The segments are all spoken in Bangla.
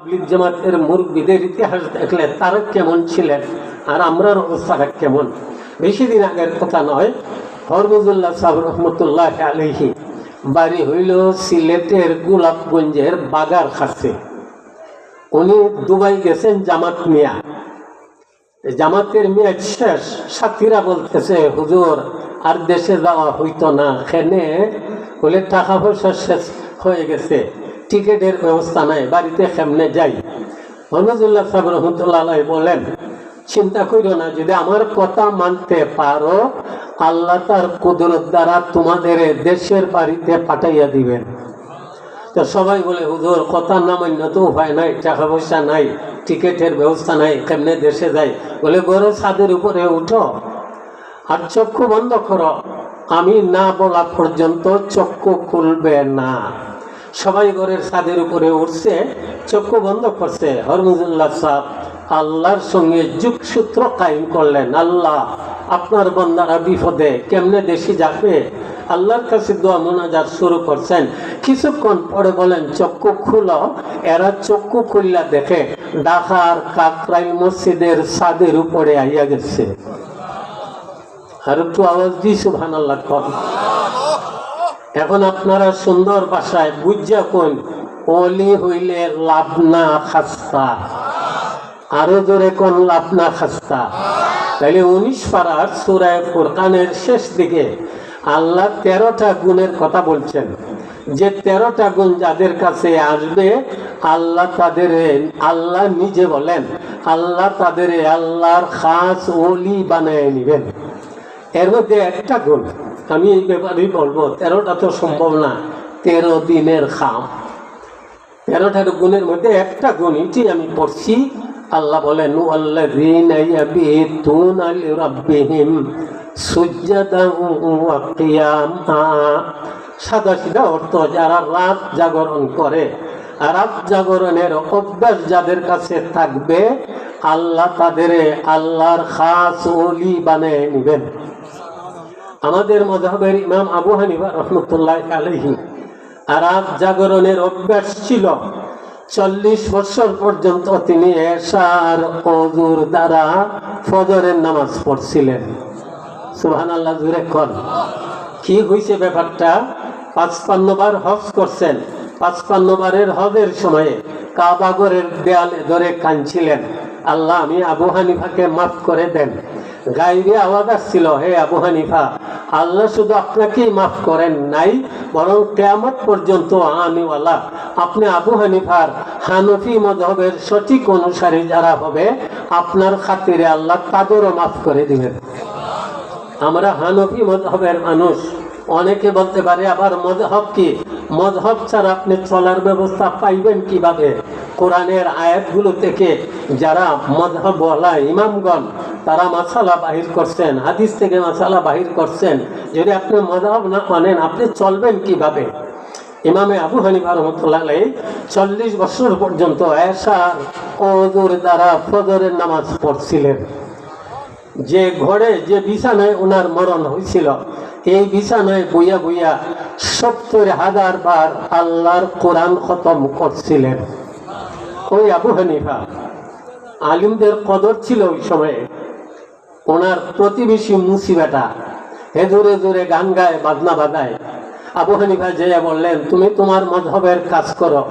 তাবলিগ জামাতের মুরব্বীদের ইতিহাস দেখলে তারা কেমন ছিলেন আর আমরার অবস্থাটা কেমন? বেশি দিন আগের কথা নয়, হরমুজুল্লাহ সাহেব রহমতুল্লাহ আলহি বাড়ি হইল সিলেটের গোলাপগঞ্জের বাগার কাছে উনি দুবাই গেছেন জামাত মিয়া। জামাতের মেয়াদ শেষ সাথীরা বলতেছে, হুজুর, আর দেশে যাওয়া হইতো না। খেনে বলে টাকা পয়সা শেষ হয়ে গেছে। টিকিটের ব্যবস্থা নাই, বাড়িতে কেমনে যাই। হরমজুল্লাহ সাহেব রহমতুল্লাহ বলেন, চিন্তা করিও না, যদি আমার কথা মানতে পারো, আল্লাহ তার কুদরত দ্বারা তোমাদের দেশের বাড়িতে পাঠাইয়া দিবেন। তো সবাই বলে, হুজুর কথা না মান্য তো উপায় নাই টাকা পয়সা নাই, টিকিটের ব্যবস্থা নাই, কেমনে দেশে যাই? বলে, গরু ছাদের উপরে উঠো, আর চক্ষু বন্ধ করো, আমি না বলা পর্যন্ত চক্ষু খুলবে না। সবাই ঘরের ছাদের উপরে উঠছে, চক্ষু বন্ধ করছে। হরমুজুল্লাহ সাহ আল্লাহর সঙ্গে যুগসূত্র কায়েম করলেন। আল্লাহ, আপনার বন্দারা বিপদে কেমনে দেশি যাবে? আল্লাহর কাছে দোয়া মোনাজাত শুরু করছেন। কিছুক্ষণ পরে বলেন, চক্ষু খুলো। এরা চক্ষু খুললা দেখে ঢাকার কাকরাইল মসজিদের ছাদের উপরে আইয়া গেছে। আর একটু আওয়াজ দিই সুবহান আল্লাহ এখন আপনারা সুন্দর ভাষায় বুঝা কোন, অলি হইলে লাভ না খাস্তা। আরও জোরে কোন লাভ না খাস্তা। তাইলে উনিশ পাড়ার সুরায় ফুরকানের শেষ দিকে আল্লাহ তেরোটা গুণের কথা বলছেন। যে তেরোটা গুণ যাদের কাছে আসবে, আল্লাহ তাদের, আল্লাহ নিজে বলেন, আল্লাহ তাদের আল্লাহর খাস ওলি বানায় নিবেন। এর মধ্যে একটা গুণ আমি এই ব্যাপারেই বলব, তেরোটা তো সম্ভব না, তেরো দিনের খাম। তেরোটার গুণের মধ্যে একটা গুণ এটি আমি পড়ছি, আল্লাহ বলেন সাদা সিধা অর্থ যারা রাত জাগরণ করে, রাত জাগরণের অভ্যাস যাদের কাছে থাকবে, আল্লাহ তাদের আল্লাহর খাস ওলি বানিয়ে নিবেন। আমাদের মজাহের ইমাম আবু হানিফা রহমতুল্লাহ আলহী আরাব জাগরণের অভ্যাস ছিল, চল্লিশ বছর পর্যন্ত তিনি এশার অজুর দ্বারা ফজরের নামাজ পড়ছিলেন। সুহান আল্লাহ জুরে কর কি হয়েছে ব্যাপারটা? পাঁচপান্নবার হজ করছেন। পাঁচপান্নবারের হজের সময়ে কাবাগরের দেয়ালে ধরে কাঁদছিলেন। আল্লাহ, আমি আবু হানিফাকে মাফ করে দেন। হে আবু হানিফা, আল্লাহ শুধু আপনাকেই মাফ করেন নাই, বরং কেয়ামত পর্যন্ত আনিওয়ালা আপনি আবু হানিফার হানফি সঠিক অনুসারী যারা হবে, আপনার খাতিরে আল্লাহ তাদেরও মাফ করে আমরা হানফি মানুষ, অনেকে বলতে পারে, আবার মজহব কি? মজহব ছাড়া আপনি চলার ব্যবস্থা পাইবেন কীভাবে? কোরআনের আয়াতগুলো থেকে যারা মজহবওয়ালা ইমামগণ তারা মাসালা বাহির করছেন, হাদিস থেকে মাসালা বাহির করছেন। যদি আপনি মজহব না মানেন, আপনি চলবেন কীভাবে? ইমামে আবু হানিফা রহমতুল্লাহ চল্লিশ বছর পর্যন্ত এসার অজুর দ্বারা ফজরের নামাজ পড়ছিলেন। যে ঘরে, যে বিছানায় ওনার মরণ হয়েছিল, এই বিছানায় বইয়া বইয়া সত্তর হাজার বার আল্লাহর কোরআন খতম করছিলেন। ওই আবু হানিফা, আলিমদের কদর ছিল ওই সময়ে। ওনার প্রতিবেশী মুসিবাটা। হে জোরে জোরে গান গায়, বাজনা বাজায়। আবু হানিফা যে বললেন, তুমি তোমার মধবের কাজ করো।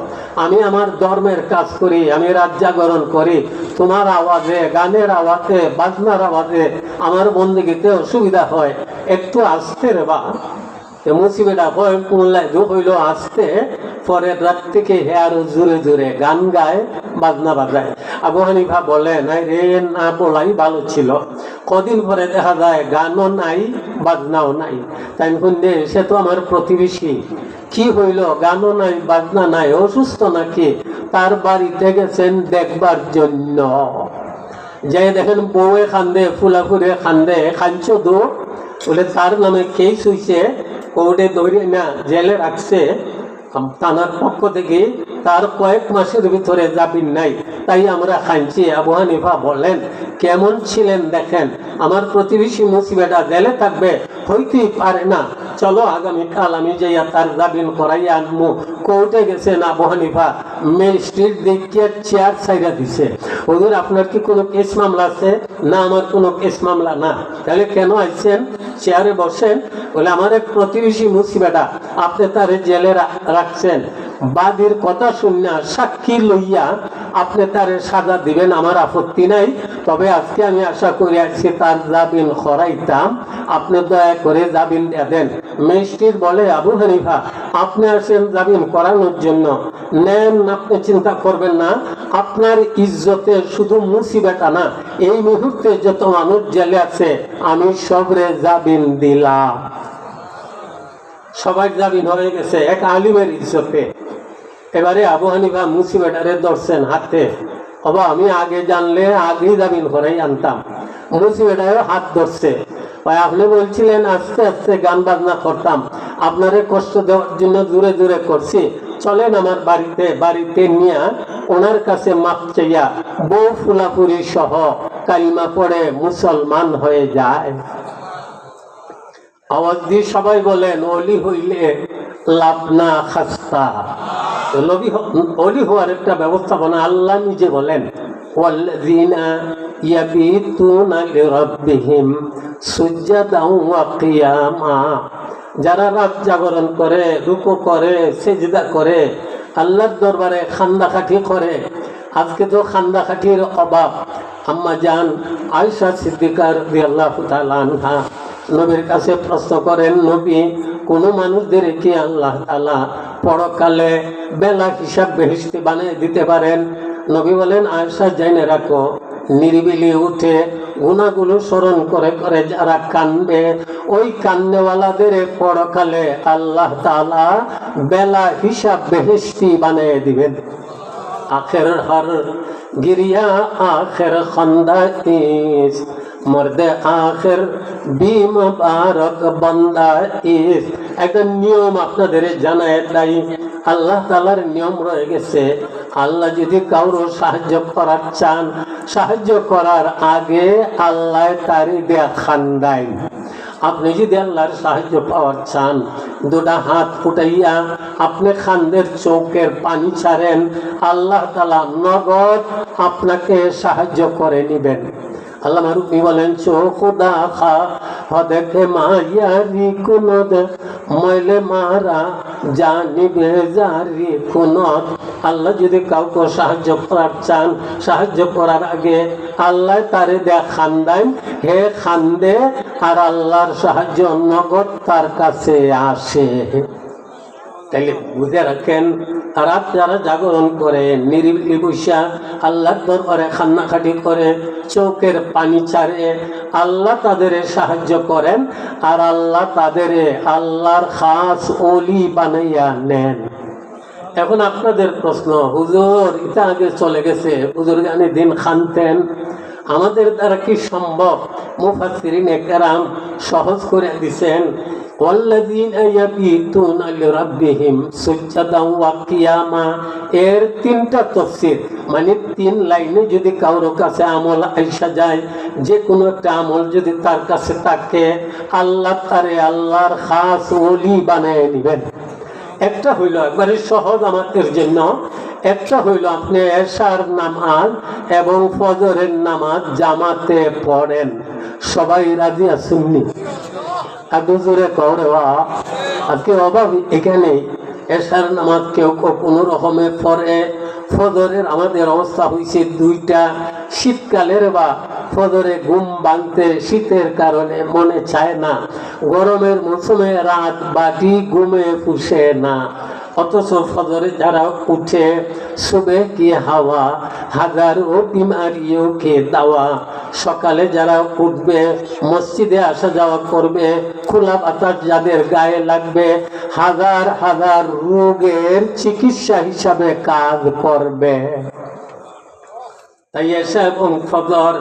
আমি আমার ধর্মের কাজ করি, আমি রাত জাগরণ করি। তোমার আওয়াজে, গানের আওয়াজে, বাজনার আওয়াজে আমার বন্দীগীতে অসুবিধা হয়। একটু আসতে রে বা। মুসিবেটা হয় পুনলায় হইল, আসতে পরের রাত থেকে হে আরও জোরে জোরে গান গায়, বাজনা বাজায়। আবু হানিফা বলে, নাই রে, না বলাই ভালো ছিল। কদিন পরে দেখা যায় গানও নাই, বাজনাও নাই। তাই শুনলে সে তো আমার প্রতিবেশী। কি হইল? গানও নাই, বাজনা নাই, অসুস্থ নাকি? তার বাড়িতে গেছেন দেখবার জন্য। যে দেখেন বউয়ে খান্দে ফুলা ফুলাফুরে খান্দে খাঞ্চ দো বলে, তার নামে কেস হইছে, কোর্টে ধরে না জেলে রাখছে। থানার পক্ষ থেকে তার কয়েক মাসের ভিতরে জামিন নাই। তাই আমরা খাইছি আবু হানিফা বলেন কেমন ছিলেন দেখেন? আমার প্রতিবেশী মুসিবেটা জেলে থাকবে, হইতেই পারে না। চলো আগামীকাল আমি যাইয়া তার জামিন করাইয়া আনমু। কোর্টে গেছে না বহানিফা ম্যাজিস্ট্রেট দেখিয়ে চেয়ার সাইডা দিছে। ওদের আপনার কি কোনো কেস মামলা আছে? না, আমার কোনো কেস মামলা না। তাহলে কেন আইছেন? চেয়ারে বসেন। বলে, আমার এক প্রতিবেশী মুসিবেটা, আপনি তারে জেলে রাখছেন। বাদীর কথা শুনিয়া সাক্ষী লইয়া আপনি তার সাজা দিবেন, আমার আপত্তি নাই। তবে আজকে আমি আশা করি আজকে তার জামিন খরাইতাম। আপনি দয়া করে জামিন দেন। ম্যাজিস্ট্রেট বলে, আবু হানিফা, আপনি আসেন জামিন করানোর জন্য। নেন, আপনি চিন্তা করবেন না। আপনার ইজ্জতে শুধু মুসিবেটা না, এই মুহূর্তে যত মানুষ জেলে আছে, আমি সবরে জামিন দিলাম। সবাই জামিন হয়ে গেছে, এক আলিমের ইজ্জতে এবারে আবু হানিফা মুসিবেটারে ধরছেন হাতে। অবা, আমি আগে জানলে আগেই জামিন করাই আনতাম। মুসিবেটারও হাত ধরছে। ভাই, আপনি বলছিলেন, আস্তে আস্তে গান বাজনা করতাম। আপনারে কষ্ট দেওয়ার জন্য দূরে দূরে করছি। চলেন আমার বাড়িতে বাড়িতে নিয়ে ওনার কাছে মাপ চাইয়া, বউ ফুলাপুরি সহ কালিমা পড়ে মুসলমান হয়ে যায়। আওয়াজ দিয়ে সবাই বলেন, অলি হইলে লাভনা খাস্তা। অলি হওয়ার একটা ব্যবস্থাপনা আল্লাহ নিজে বলেন যারা রাত জাগরণ করে, রুকু করে, সেজদা করে, আল্লাহর দরবারে খান্দাখাটি করে, আজকে তো খান্দাখাটির অভাব। আম্মা জান আয়সা সিদ্দিকার আল্লাহ তালা নবীর কাছে প্রশ্ন করেন, নবী, কোন মানুষদের কি আল্লাহ তালা পরকালে বেলা হিসাব বেহিস্তি বানিয়ে দিতে পারেন? নবী বলেন আয়সা জেনে রাখো, নিরিবিলি উঠে গুণাগুলো স্মরণ করে করে যারা কানবে, ওই কান্নেওয়ালাদের পরকালে আল্লাহ তালা বেলা হিসাব বেহিস্তি বানিয়ে দিবেন। আখের হর গিরিয়া, আখের খন্দা মর্দে আখের, বিম বারক বন্দা ইস একটা নিয়ম আপনাদের জানায় তাই আল্লাহ তালার নিয়ম রয়ে গেছে, আল্লাহ যদি কারও সাহায্য করার চান, সাহায্য করার আগে আল্লাহ তারি দেয়া খান্দায় আপনি যদি আল্লাহর সাহায্য পাওয়ার চান, দুটা হাত ফুটাইয়া আপনি খান্দের চোখের পানি ছাড়েন, আল্লাহ তালা নগদ আপনাকে সাহায্য করে নিবেন। আল্লাহ রুবি বলেন চোখ দেখা হদেকে মায়ারি কুনদ ময়লে মারা জানিবে জারি কুনত আল্লাহ যদি কাউকে সাহায্য করার চান, সাহায্য করার আগে আল্লাহ তারে দেয়া খান্দান, হে খান্দে, আর আল্লাহর সাহায্য নগদ তার কাছে আসে। তাইলে বুঝে রাখেন রাত যারা জাগরণ করে, নিরিবিলি বৈশা আল্লাহর দরবারে খান্নাখাটি করে, চোখের পানি ছাড়ে, আল্লাহ তাদের সাহায্য করেন আর আল্লাহ তাদের আল্লাহর খাস অলি বানাইয়া নেন। এখন আপনাদের প্রশ্ন, হুজুর, এটা আগে চলে গেছে, হুজুর গানে দিন খানতেন। আমাদের দ্বারা কি সম্ভব? মুফাসসিরিন একরাম সহজ করে দিছেন। والذين يبيتون لربهم سجدا وقياما এর তিনটা তফসির মানে তিন লাইনে যদি কারোর কাছে আমল আইসা যায় যে কোনো একটা আমল যদি তার কাছে থাকে আল্লাহ তারে আল্লাহর খাস ওলি বানিয়ে নেবেন একটা হইল একবারে সহজ আমাদের জন্য একটা হইল আপনি এশার নামাজ এবং ফজরের নামাজ জামাতে পড়েন সবাই রাজি আসেননি এত জোরে করে আজকে অভাব, এখানে এশার নামাজ কেউ কোনো রকমে পরে ফজরের আমাদের অবস্থা হয়েছে দুইটা। শীতকালের বা ফজরে ঘুম ভাঙতে শীতের কারণে মনে চায় না। গরমের মৌসুমে রাত বাটি ঘুমে পুষে না। অথচ ফজরে যারা উঠে শুভে কি হাওয়া? হাজারো বিমারিও কে দাওয়া? সকালে যারা উঠবে, মসজিদে আসা যাওয়া করবে, খোলা বাতাস যাদের গায়ে লাগবে, হাজার হাজার রোগের চিকিৎসা হিসাবে কাজ করবে। ফজর,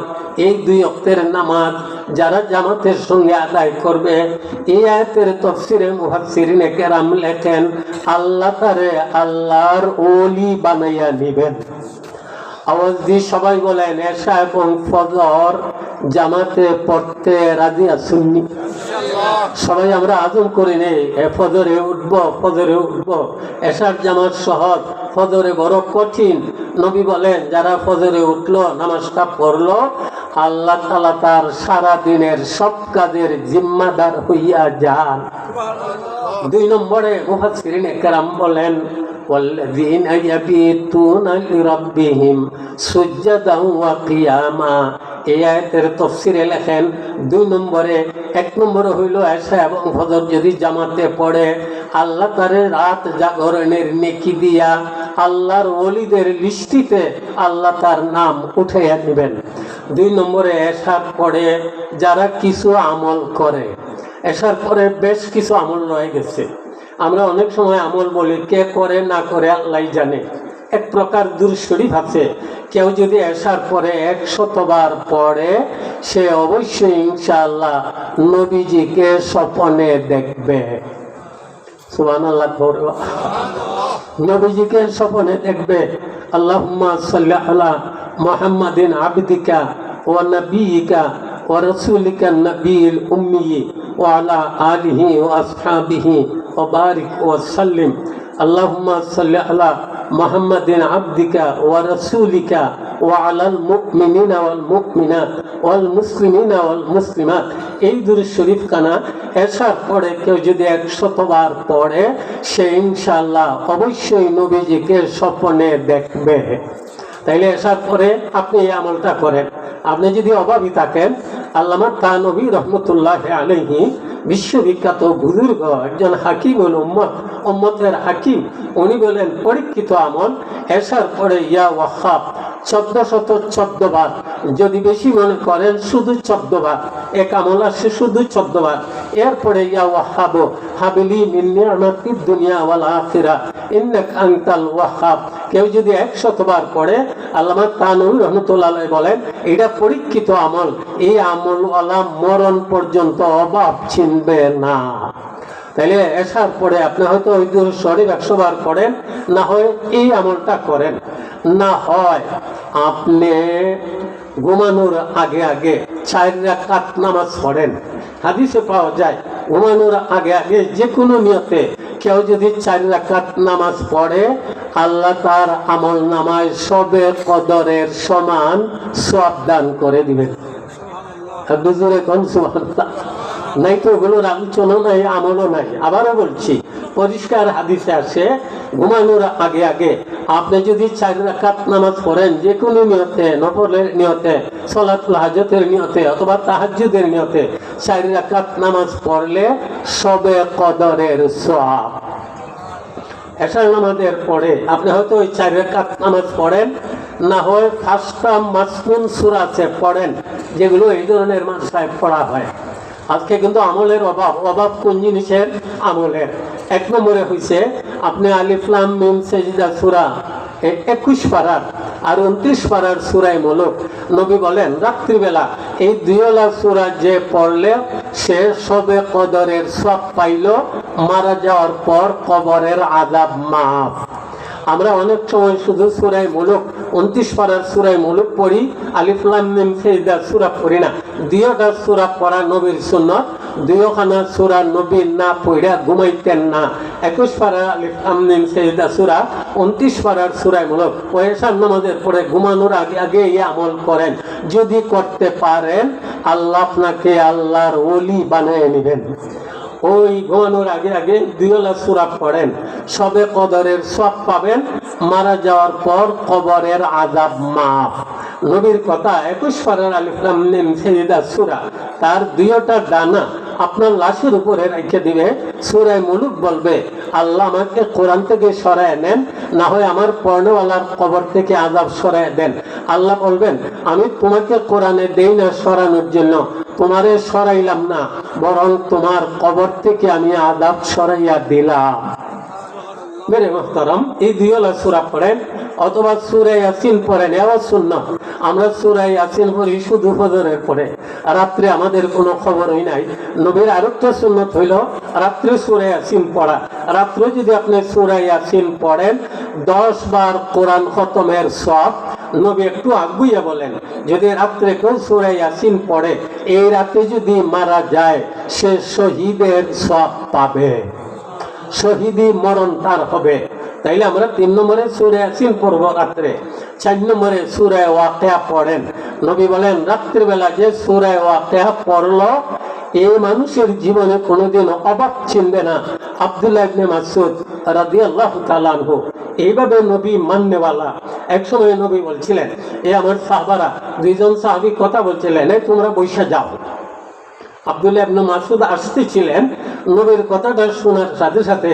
এই দুই অক্তের নামাজ যারা জামাতের সঙ্গে আদায় করবে, এই আয়াতের তফসিরে মুহাসসিরিনে কেরাম লেখেন, আল্লাহ তারে আল্লাহর ওলি বানাইয়া নিবেন আওয়াজ দিয়ে সবাই বলেন, এশা এবং ফজর জামাতে পড়তে রাজি আসুননি সবাই আমরা আজম করি নেই ফজরে উঠব ফজরে উঠব। এশার জামাত সহজ ফজরে বড় কঠিন। নবী বলেন, যারা ফজরে উঠল, নামাজটা পড়ল, আল্লাহ তালা তার সারা দিনের সব কাজের জিম্মাদার হইয়া যান। দুই নম্বরে মুফাসসিরিন একরাম বলেন والذين يبيتون لربهم سجدا وقياما এই আয়াতের তফসিরে লেখেন দুই নম্বরে এক নম্বরে হইল এসা এবং ফজর যদি জামাতে পড়ে আল্লাহ তারে রাত জাগরণের নেকি দিয়া আল্লাহর ওলিদের লিস্টিতে আল্লাহ তার নাম উঠাইয়া দিবেন দুই নম্বরে এসার পরে যারা কিছু আমল করে এসার পরে বেশ কিছু আমল রয়ে গেছে আমরা অনেক সময় আমল বলি, কে করে না করে আল্লাহ জানে। এক প্রকার দুরশরীফ আছে কেউ যদি আসার পরে একশতবার পরে সে অবশ্যই ইনশাল্লাহ নবীজিকে স্বপনে দেখবে। আল্লাহ নবীজিকে স্বপনে দেখবে। আল্লাহ সাল্লাহ মোহাম্মদিন আবদিকা ও নবীকা ও রসুলিকা নবীল উম্মি ও আলা আলহি ও আসহাবিহি وبارك وسلم اللهم صل على محمد عبدك ورسولك وعلى المؤمنين والمؤمنات والمسلمين والمسلمات এই দুরু শরীফ কানা এসার পরে কেউ যদি একশতবার পড়ে সে ইনশাল্লাহ অবশ্যই নবীজিকে স্বপ্নে দেখবে তাইলে আসার পরে আপনি এই আমলটা করেন আপনি যদি অভাবী থাকেন আল্লামা তানবী রহমতুল্লাহ আলহি বিশ্ববিখ্যাত বুজুর্গ একজন হাকিম হল উম্মত, উম্মতের হাকিম। উনি বলেন, পরীক্ষিত আমল এসার পরে ইয়া ওয়াহাব চোদ্দ শত চোদ্দ বার যদি বেশি মনে করেন, শুধু চোদ্দ বার এক আমল আসছে শুধু চোদ্দ বার এরপরে ইয়া ওয়াহাব, হাবিলি মিন্নি আমাতি দুনিয়া ওয়াল আখিরা। ইন্নাক আনতাল ওয়াহাব। কেউ যদি একশতবার পড়ে, আল্লামা তানুর রহমতুল্লাহ বলেন, এটা পরীক্ষিত আমল। এই আমল আল্লাহ মরণ পর্যন্ত অভাব চিনবে না। তাইলে এসার পরে আপনি হয়তো ওই দূর শরীফ একশো বার করেন না হয় এই আমলটা করেন। না হয় আপনি ঘুমানোর আগে আগে চার রাকাত নামাজ পড়েন। হাদিসে পাওয়া যায়, ঘুমানোর আগে আগে যে কোনো নিয়তে কেউ যদি চার রাকাত নামাজ পড়ে, আল্লাহ তার আমল নামায় সবে কদরের সমান সব দান করে দিবেন। নাই তো ওগুলোর আলোচনা নাই, আমলও নাই। আবারও বলছি, পরিষ্কার হাদিসে ঘুমানোর আগে আগে আপনি যদি চার নামাজ পড়েন যে কোনো নিয়তে, নফলের নিয়তে, সলাতুল হাজতের নিয়তে অথবা তাহাজ্জুদের নিয়তে চার রাকাত নামাজ পড়লে সবে কদরের সওয়াব। এসার নামাজের পরে আপনি হয়তো ওই চার রেখাত নামাজ পড়েন না হয় ফার্স্টটা মাসকুন সুরা আছে, পড়েন, যেগুলো এই ধরনের মাসায় পড়া হয়। আজকে কিন্তু আমলের অভাব অভাব কোন জিনিসের? আমলের। এক নম্বরে হয়েছে আপনি আলিফলাম মিম, সেজিদা, সুরা একুশ পাড়ার আর উনত্রিশ পাড়ার সুরাই মূলক। নবী বলেন, রাত্রিবেলা এই দুইলা সুরা যে পড়লে সে সবে কদরের সব পাইল, মারা যাওয়ার পর কবরের আদাব মাফ। আমরা অনেক সময় শুধু সুরাই মুলুক, উনত্রিশ পাড়ার সুরাই মুলুক পড়ি আলিফুল্লাম সেজদা সুরা পড়ি না। দুইটা সুরা পড়া নবীর সুন্নত, দুইখানা সুরা নবীর না পড়া ঘুমাইতেন না। একুশ পাড়া আলিফুল্লাম সেজদা সুরা, উনত্রিশ পাড়ার সুরাই মুলুক। ওয়েসার নামাজের পরে ঘুমানোর আগে আগে এই আমল করেন। যদি করতে পারেন, আল্লাহ আপনাকে আল্লাহর ওলি বানিয়ে নেবেন। ওই ঘুমানোর আগে আগে দুইলা সুরা পড়েন। সবে কদরের সব পাবেন। মারা যাওয়ার পর কবরের আজাব মাফ। নবীর কথা একুশ পাড়ার আলিফলাম নিম সেজিদা সুরা। তার দুইটা ডানা আপনার লাশের উপরে রেখে দিবে। সুরায় মুলুক বলবে, আল্লাহ আমাকে কোরআন থেকে সরায় নেন, না হয় আমার পর্ণওয়ালার কবর থেকে আজাব সরায় দেন। আল্লাহ বলবেন, আমি তোমাকে কোরআনে দেই না সরানোর জন্য। তোমারে সরাইলাম না বরং তোমার কবর থেকে আমি আদাব সরাইয়া দিলাম। মেরে মোহতারাম। এই দুইওয়ালা সুরা পড়েন অথবা সুরে ইয়াসিন পড়েন এবার শূন্য আমরা সুরে ইয়াসিন পড়ি শুধু ফজরের পরে রাত্রে আমাদের কোনো খবরই নাই। নবীর আরেকটা সুন্নত হইল রাত্রে সুরে ইয়াসিন পড়া। রাত্রে যদি আপনি সুরে ইয়াসিন পড়েন, দশ বার কোরআন খতমের সব নবী একটু আগুইয়া বলেন, যদি রাত্রে কেউ সুরে ইয়াসিন পড়ে, এই রাতে যদি মারা যায়, সে শহীদের সব পাবে। শহীদি মরণ তার হবে। তাইলে আমরা তিন নম্বরে সুরে আসিন পড়ব রাত্রে। চার নম্বরে সুরে ওয়াকেয়া পড়েন। নবী বলেন, রাত্রিবেলা যে সুরে ওয়াকেয়া পড়ল, এই মানুষের জীবনে কোনোদিন অবাক চিনবে না। আব্দুল্লাহ মাসুদ রাদিয়াল্লাহু তাআলা আনহু, এইভাবে নবী মান্যওয়ালা এক সময় নবী বলছিলেন, এ আমার সাহাবারা, দুইজন সাহাবী কথা বলছিলেন, এই তোমরা বৈশা যাও। আব্দুল্লাহ মাসুদ আসতেছিলেন নবীর কথাটা শোনার সাথে সাথে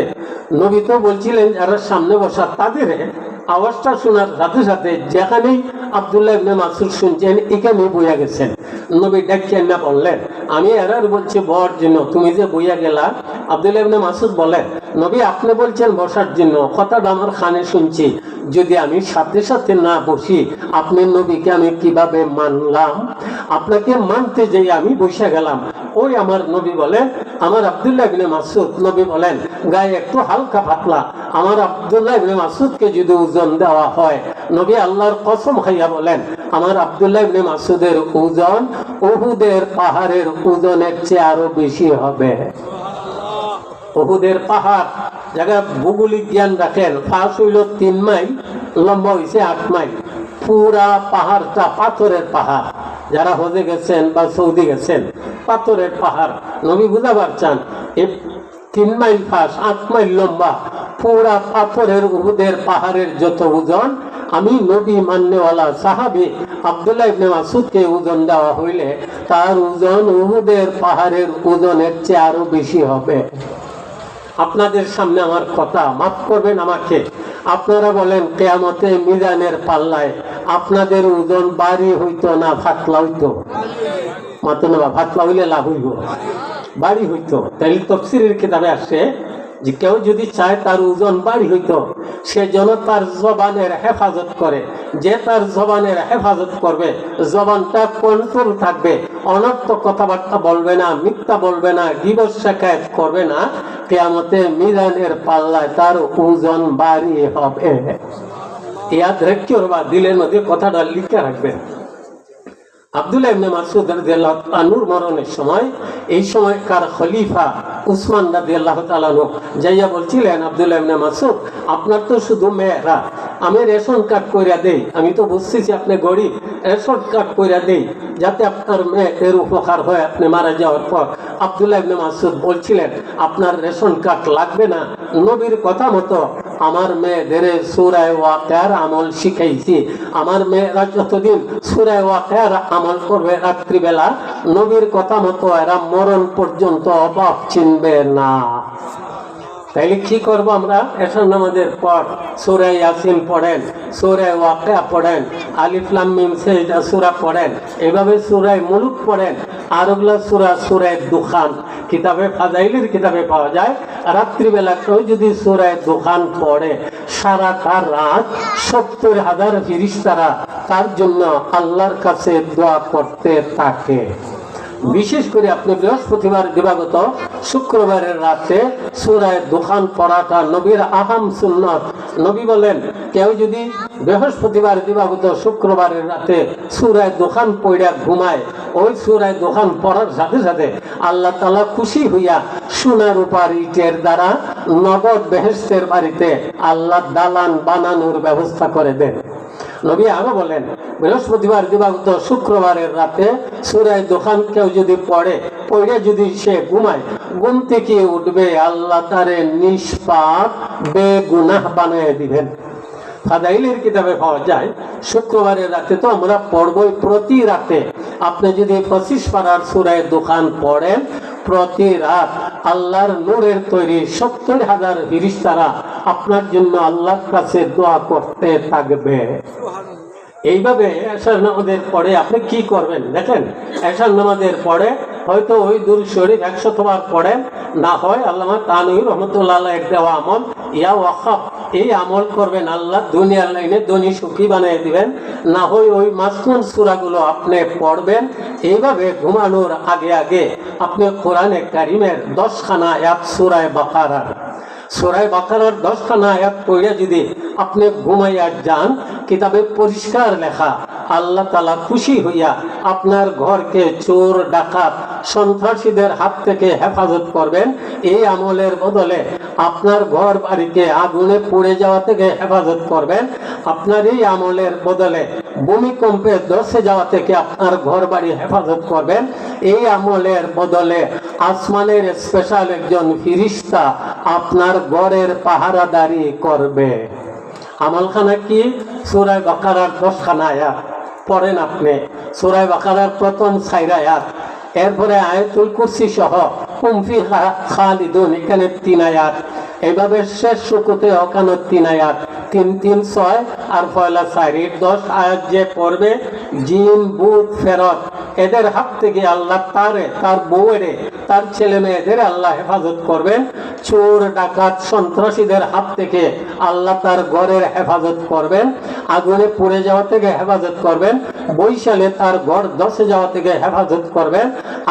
নবী তো বলছিলেন যারা সামনে বসা তাদের আওয়াজটা শোনার সাথে সাথে যেখানেই আব্দুল্লাহ ইবনে মাসুদ শুনছেন এখানে বইয়া গেছেন। নবী ডাকিয়েন না, বললেন, আমি এরার বলছি, বর জন্য, তুমি যে বইয়া গেলা? আব্দুল্লাহ ইবনে মাসুদ বলেন নবী, আপনি বলছেন বসার জন্য, কথাটা আমার খানে শুনছি। যদি আমি সাথে সাথে না বসি, আপনি নবীকে আমি কীভাবে মানলাম? আপনাকে মানতে যেয়ে আমি বসে গেলাম। ওই আমার নবী বলেন আমার আব্দুল্লাহ ইবনে মাসুদ নবী বলেন, গায়ে একটু হালকা পাতলা। আমার আব্দুল্লাহ ইবনে মাসুদকে যদি ওজন দেওয়া হয়, নবী আল্লাহর কসম খাইয়া বলেন, আমার আব্দুল্লাহ ইবনে মাসুদের ওজন উহুদের পাহাড়ের ওজনের চেয়ে আরও বেশি হবে। উহুদের পাহাড়, জায়গা ভৌগোলিক জ্ঞান রাখেন ফাঁস হইল তিন মাইল, লম্বা হয়েছে আট মাইল। পুরা পাহাড়টা পাথরের পাহাড়। যারা হজে গেছেন বা সৌদি গেছেন, পাথরের পাহাড়। নবী বুঝাবার চান তিন মাইল ফাঁস আট মাইল লম্বা, পুরা পাথরের উহুদের পাহাড়ের যত ওজন, আমি নবী মান্যওয়ালা সাহাবি আব্দুল্লাহ ইবনে মাসুদকে ওজন দেওয়া হইলে তার ওজন উহুদের পাহাড়ের ওজনের চেয়ে আরও বেশি হবে। আপনাদের সামনে আমার কথা মাফ করবেন আমাকে। আপনারা বলেন, কেয়ামতে মিজানের পাল্লায় আপনাদের ওজন বাড়ি হইতো না, ফাতলা হইতো? মাতো না ফাতলা হইলে লাভ হইব। বাড়ি হইতো। তাইলে তফসিরের কিতাবে আসে যে কেউ যদি চায় তার ওজন বাড়ি হইতো, সে যেন তার জবানের হেফাজত করে। যে তার জবানের হেফাজত করবে, জবানটা কন্ট্রোল থাকবে। অনর্থ কথাবার্তা বলবে না, মিথ্যা বলবে না দিবস শেখায়ত করবে না। কেয়ামতে মিজানের পাল্লায় তার ওজন বাড়ি হবে। ইয়াদ রেখে দিলের মধ্যে কথাটা লিখে রাখবেন আব্দুল্লাহ মাসুদ মরণের সময়, এই সময়কার খলিফা উসমান যাইয়া বলছিলেন মাসুদ আপনার তো শুধু মেয়েরা আমি রেশন কার্ড কইরা দেই, আমি তো বুঝতেছি আপনি গরিব, রেশন কার্ড কইরা দেই, যাতে আপনার মেয়ে এর উপকার হয়, আপনি মারা যাওয়ার পর। আব্দুল্লাহ ইবনে মাসুদ বলছিলেন, আপনার রেশন কার্ড লাগবে না? নবীর কথা মতো, আমার মেয়েদের সুরায় ওয়াকার আমল শিখাইছি। আমার মেয়েরা যতদিন সুরায় ওয়াকার আমল করবে রাত্রিবেলা, নবীর কথা মতো এরা মরণ পর্যন্ত অভাব চিনবে না। তাইলে কি করব আমরা? এসব নামাজের পর সুরে ইয়াসিন পড়েন, সুরে ওয়াকা পড়েন আলিফলাম মিম সেজদা সুরা পড়েন, এভাবে সুরায় মুলুক পড়েন, আর ওগুলা সুরা সুরায় দুখান। কিতাবে ফাজাইলের কিতাবে পাওয়া যায়, রাত্রিবেলা কেউ যদি সুরায় দুখান পড়ে, সারাটা রাত সত্তর হাজার ফিরিস্তারা তার জন্য আল্লাহর কাছে দোয়া করতে থাকে। বিশেষ করে আপনি বৃহস্পতিবার দিবাগত শুক্রবারের রাতে সুরায় দোকান পড়াটা নবীর আহাম সুন্নত। নবী বলেন, কেউ যদি বৃহস্পতিবার দিবাগত শুক্রবারের রাতে সুরায় দোকান পড়া ঘুমায়, ওই সুরায় দোকান পড়ার সাথে সাথে আল্লাহ তালা খুশি হইয়া সোনার উপর ইটের দ্বারা নগদ বেহেস্তের বাড়িতে আল্লাহ দালান বানানোর ব্যবস্থা করে দেন। নবী আরও বলেন, বৃহস্পতিবার দিবাগত শুক্রবারের রাতে সুরায় দোকান কেউ যদি পড়ে পড়ে যদি সে ঘুমায়, ঘুম থেকে উঠবে আল্লাহ তারে নিষ্পাপ, বেগুনাহ বানিয়ে দিবেন। ফাদাইলের কিতাবে পাওয়া যায়, শুক্রবারের রাতে তো আমরা পড়বই প্রতি রাতে। আপনি যদি পঁচিশ পাড়ার সুরায় দোকান পড়েন প্রতি রাত আল্লাহর নূরের তৈরি সত্তর হাজার ফিরিস্তারা আপনার জন্য আল্লাহর কাছে দোয়া করতে থাকবে। এইভাবে এশার নামাজের পরে আপনি কি করবেন দেখেন, এশার নামাজের পরে হয়তো ওই দূর শরীফ একশো তোমার পড়েন, না হয় আল্লাহ তানুই রহমতুল্লাহ দেওয়া আমল, ইয়া ওয়াকফ এই আমল করবেন আল্লাহ, দুনিয়ার লাইনে ধনী সুখী বানিয়ে দিবেন। না হয় ওই মাসনুন সুরাগুলো আপনি পড়বেন, এইভাবে ঘুমানোর আগে আগে আপনি কোরআনে কারিমের দশখানা এক সুরায় বাকারার। সুরায় বাকারার দশখানা আয়াত পড়ে যদি আপনি ঘুমাইয়া যান, কিতাবে পরিষ্কার লেখা, আল্লাহ তালা খুশি হইয়া আপনার ঘরকে চোর, ডাকাত, সন্ত্রাসীদের হাত থেকে হেফাজত করবেন। এই আমলের বদলে আপনার ঘর বাড়িকে আগুনে পুড়ে যাওয়া থেকে হেফাজত করবেন। আপনার এই আমলের বদলে ভূমিকম্পে ধসে যাওয়া থেকে আপনার ঘর বাড়ি হেফাজত করবেন। এই আমলের বদলে আসমানের স্পেশাল একজন ফিরিস্তা আপনার ঘরের পাহারাদারি করবে। আমলখানা কি? সুরায় বাকারার দশখানা আয়াত। পড়েন আপনি। সুরায় বাকারার প্রথম সাইরা আয়াত। এরপরে আয়াতুল কুরসি সহ কুমফি খালিদুন, এখানে তিন আয়াত। এইভাবে শেষ শুকুতে অকানো তিন আয়াত তিন তিন, ছয়, আর পয়লা সাইরির দশ আয়াত যে পড়বে, জিন বুধ ফেরত, এদের হাত থেকে আল্লাহ তারে, তার বউয়েরে, তার ছেলে মেয়েদের আল্লাহ হেফাজত করবেন। চোর, ডাকাত, সন্ত্রাসীদের হাত থেকে আল্লাহ তার ঘরের হেফাজত করবেন। আগুনে পুড়ে যাওয়া থেকে হেফাজত করবেন, বৈশালে তার ঘর দশে যাওয়া থেকে হেফাজত করবেন।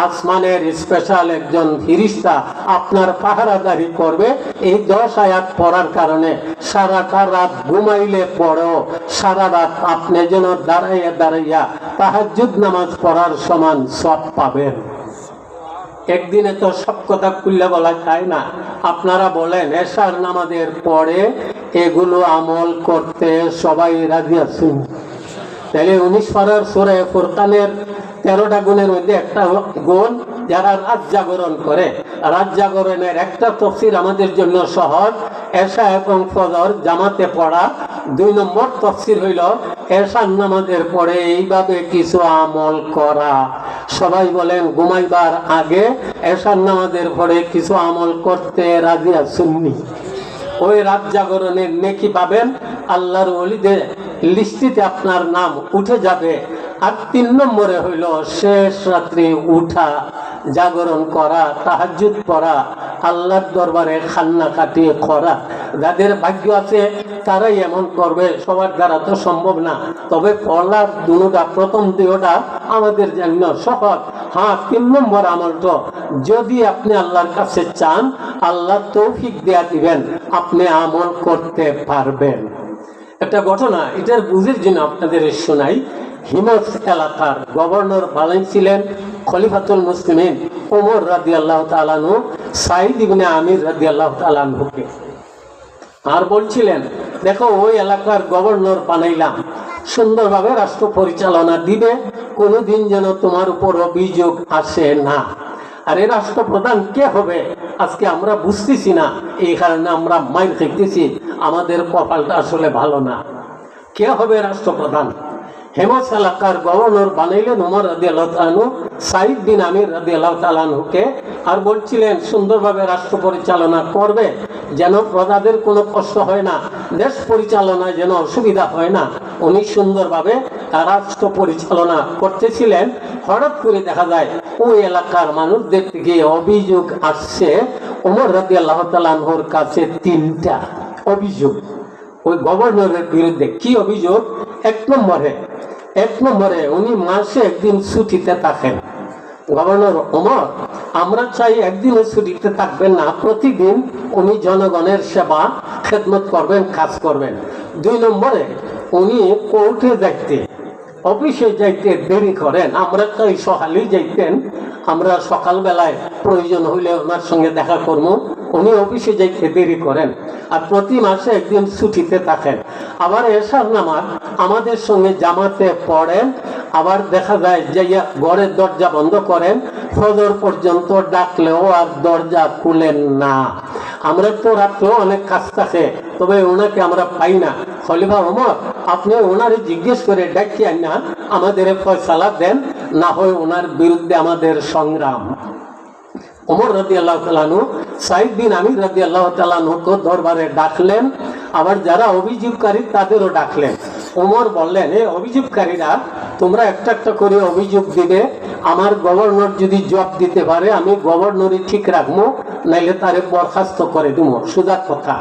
আসমানের স্পেশাল একজন ফিরিস্তা আপনার পাহারাদারি করবে। এই দশ আয়াত পড়ার কারণে সারাটা রাত ঘুমাইলে পড়েও, সারা রাত আপনি যেন দাঁড়াইয়া দাঁড়াইয়া তাহাজুদ নামাজ পড়ার সমান সব পাবেন। একদিনে তো সব কথা খুললে বলা যায় না। আপনারা বলেন, এশার নামাজের পরে এগুলো আমল করতে সবাই রাজি আছেন? তাহলে উনিশ পাড়ার সোরে ফুরকানের তেরোটা গুণের মধ্যে একটা গুণ যারা রাত জাগরণ করে। রাত জাগরণের একটা তফসির আমাদের জন্য সহজ। এশা এবং ফজর জামাতে পড়া দুই নম্বর তফসির হইল, এশার নামাজের পরে এইভাবে কিছু আমল করা। সবাই বলেন, ঘুমাইবার আগে এশার নামাজের পরে কিছু আমল করতে রাজি আসুননি ওই রাত জাগরণের নেকি পাবেন, আল্লাহর অলিদের লিস্টিতে আপনার নাম উঠে যাবে। আর তিন নম্বরে হইল শেষ রাত্রে উঠা। জাগরণ করা তাহাজুদ পড়া, আল্লাহর দরবারে খান্না কাটিয়ে করা। যাদের ভাগ্য আছে, তারাই এমন করবে, সবার দ্বারা তো সম্ভব না। তবে পড়ার দুটা, প্রথম দুটা আমাদের জন্য সহজ। হ্যাঁ তিন নম্বর আমলটা, যদি আপনি আল্লাহর কাছে চান, আল্লাহ তৌফিক দেয়া দিবেন, আপনি আমল করতে পারবেন। একটা ঘটনা, এটার বুঝের জন্য আপনাদের শোনাই। হিমস এলাকার গভর্নর বালাই ছিলেন খলিফাতুল মুসলিমিন ওমর রাদি আল্লাহ তালানু সাইদ ইবনে আমির রাদি আল্লাহ তালানহুকে আর বলছিলেন, দেখো ওই এলাকার গভর্নর বানাইলাম। সুন্দরভাবে রাষ্ট্র পরিচালনা দিবে, কোনোদিন যেন তোমার উপর অভিযোগ আসে না। আর এই রাষ্ট্রপ্রধান কে হবে? আজকে আমরা বুঝতেছি না। এই কারণে আমরা মাইর খেতেছি আমাদের কপালটা আসলে ভালো না। কে হবে রাষ্ট্রপ্রধান? হেমস এলাকার গভর্নর বানাইলেন উমর রাদি আল্লাহ তালানু সাইদ বিন আমির রাদি আল্লাহ তালানুকে আর বলছিলেন, সুন্দরভাবে রাষ্ট্র পরিচালনা করবে, যেন প্রজাদের কোনো কষ্ট হয় না, দেশ পরিচালনায় যেন অসুবিধা হয় না। উনি সুন্দরভাবে রাষ্ট্র পরিচালনা করতেছিলেন। হঠাৎ করে দেখা যায় ওই এলাকার মানুষদের থেকে অভিযোগ আসছে, ওমর রাদি আল্লাহ তালানহর কাছে তিনটা অভিযোগ। ওই গভর্নরের বিরুদ্ধে কি অভিযোগ? এক নম্বরে এক নম্বরে উনি মাসে একদিন ছুটিতে থাকেন। গভর্নর ওমর, আমরা চাই একদিনও ছুটিতে থাকবেন না, প্রতিদিন উনি জনগণের সেবা, খেদমত করবেন, কাজ করবেন। দুই নম্বরে, উনি কোর্টে যাইতে, অফিসে যাইতে দেরি করেন, আমরা চাই সকালেই যাইতেন, আমরা সকালবেলায় প্রয়োজন হইলে ওনার সঙ্গে দেখা করব উনি অফিসে যাইতে দেরি করেন আর প্রতি মাসে একদিন ছুটিতে থাকেন। আবার এসার নামাজ আমাদের সঙ্গে জামাতে পড়েন। আবার দেখা যায় যে ইয়া ঘরের দরজা বন্ধ করেন। ফজর পর্যন্ত ডাকলেও আর দরজা খুলেন না। আমরা তো রাত্রেও অনেক কাজ থাকে, তবে ওনাকে আমরা পাই না। খলিফা ওমর, আপনি ওনারে জিজ্ঞেস করে ডাকিয়ে না আমাদের ফয়সালা দেন, না হয় ওনার বিরুদ্ধে আমাদের সংগ্রাম। ওমর রাজি আল্লাহ তালানু সাইদ বিন আমির রাজি আল্লাহ তালানুকে দরবারে ডাকলেন। আবার যারা অভিযোগকারী তাদেরও ডাকলেন। ওমর বললেন এই অভিযোগকারীরা, তোমরা একটা একটা করে অভিযোগ দিবে। আমার গভর্নর যদি জব দিতে পারে, আমি গভর্নরই ঠিক রাখব, নাইলে তারে বরখাস্ত করে দিব। সোজা কথা।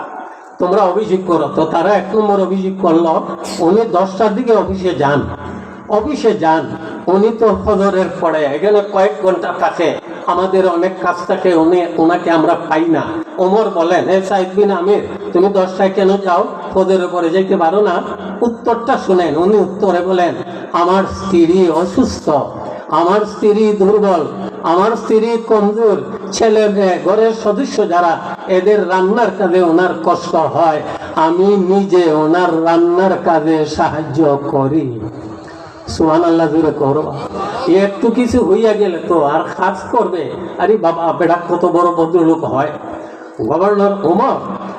তোমরা অভিযোগ করো। তো তারা এক নম্বর অভিযোগ করল, উনি দশটার দিকে অফিসে যান। অফিসে যান, উনি তো ফজরের পরে, এখানে কয়েক ঘণ্টা থাকে। আমাদের অনেক কাজ থাকে, উনি ওনাকে আমরা পাই না। ওমর বলেন হে সাইদ বিন আমির, তুমি দশটায় কেন যাও? ফজরের পরে যাইতে পারো না? উত্তরটা শুনেন, উনি উত্তরে বলেন, আমার স্ত্রী অসুস্থ। আমার স্ত্রী দুর্বল। আমার স্ত্রী কমজোর। ছেলে মেয়ে, ঘরের সদস্য যারা, এদের রান্নার কাজে ওনার কষ্ট হয়। আমি নিজে ওনার রান্নার কাজে সাহায্য করি। একটু কিছু হইয়া গেলে তো আর করবে। আরে বাবা কত বড় ভদ্রলোক হয়। গভর্নর ওমর,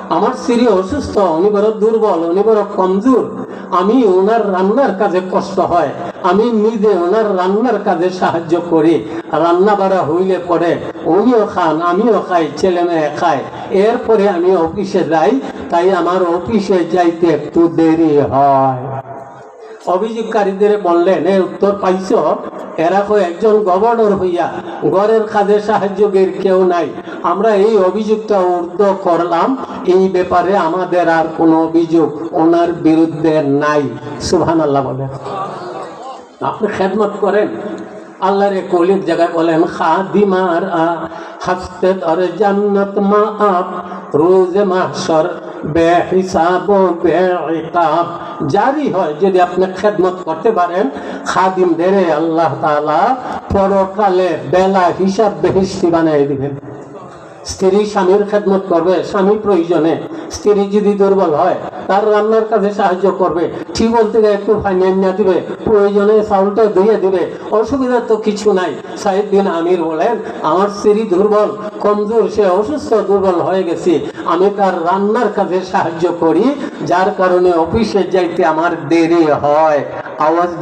আমার স্ত্রী অসুস্থ, উনি বড় দুর্বল, উনি বড় কমজোর। আমি ওনার রান্নার কাজে কষ্ট হয়। আমি নিজে ওনার রান্নার কাজে সাহায্য করি। রান্না বাড়া হইলে পরে উনিও খান, আমিও খাই, ছেলে মেয়ে খায়। এরপরে আমি অফিসে যাই, তাই আমার অফিসে যাইতে একটু দেরি হয়। অভিযোগকারীদের বললেন এর উত্তর পাইছ। এরা একজন গভর্নর হইয়া ঘরের কাজে সাহায্যের কেউ নাই। আমরা এই অভিযোগটা উর্ধ করলাম। এই ব্যাপারে আমাদের আর কোনো অভিযোগ ওনার বিরুদ্ধে নাই। সুহান আল্লাহ বলেন। আপনি খেদমত করেন। আল্লাহর কলির জায়গায় বলেন, খাদিমার হাসতে ধরে জান্নাত মা আপ রোজ মাসর বে হিসাব বে ইতাব জারি হয় যদি আপনি খেদমত করতে পারেন খাদিম খাদিমদের আল্লাহ তালা পরকালে বেলা হিসাব বেহিস্তি বানিয়ে দিবেন। স্ত্রী স্বামীর খেদমত করবে, স্বামী প্রয়োজনে। স্ত্রী যদি দুর্বল হয়, তার রান্নার কাজে সাহায্য করবে। ঠিক বলতে গেলে একটু ফাইনাল না দিবে, প্রয়োজনে চাউলটা ধুয়ে দিবে। অসুবিধা তো কিছু নাই। সাহেব বিন আমির বলেন, আমার স্ত্রী দুর্বল, কমজোর, সে অসুস্থ, দুর্বল হয়ে গেছে। আমি তার রান্নার কাজে সাহায্য করি, যার কারণে অফিসে যাইতে আমার দেরি হয়। আওয়াজ